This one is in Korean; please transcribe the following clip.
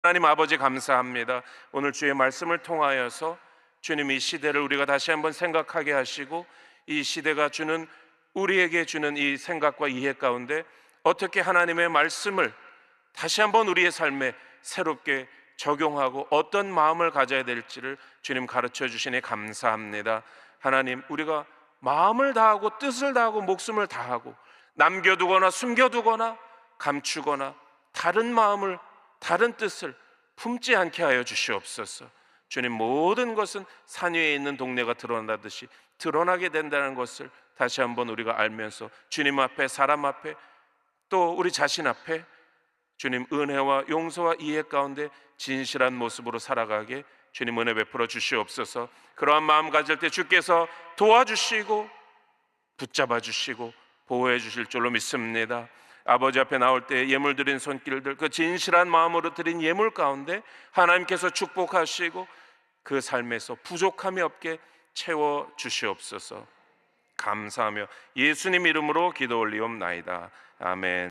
하나님 아버지 감사합니다. 오늘 주의 말씀을 통하여서 주님 이 시대를 우리가 다시 한번 생각하게 하시고 이 시대가 주는 우리에게 주는 이 생각과 이해 가운데 어떻게 하나님의 말씀을 다시 한번 우리의 삶에 새롭게 적용하고 어떤 마음을 가져야 될지를 주님 가르쳐 주시니 감사합니다. 하나님 우리가 마음을 다하고 뜻을 다하고 목숨을 다하고 남겨두거나 숨겨두거나 감추거나 다른 마음을 다른 뜻을 품지 않게 하여 주시옵소서. 주님 모든 것은 산 위에 있는 동네가 드러나듯이 드러나게 된다는 것을 다시 한번 우리가 알면서 주님 앞에 사람 앞에 또 우리 자신 앞에 주님 은혜와 용서와 이해 가운데 진실한 모습으로 살아가게 주님 은혜 베풀어 주시옵소서. 그러한 마음 가질 때 주께서 도와주시고 붙잡아 주시고 보호해 주실 줄로 믿습니다. 아버지 앞에 나올 때 예물 드린 손길들 그 진실한 마음으로 드린 예물 가운데 하나님께서 축복하시고 그 삶에서 부족함이 없게 채워 주시옵소서. 감사하며 예수님 이름으로 기도 올리옵나이다. 아멘.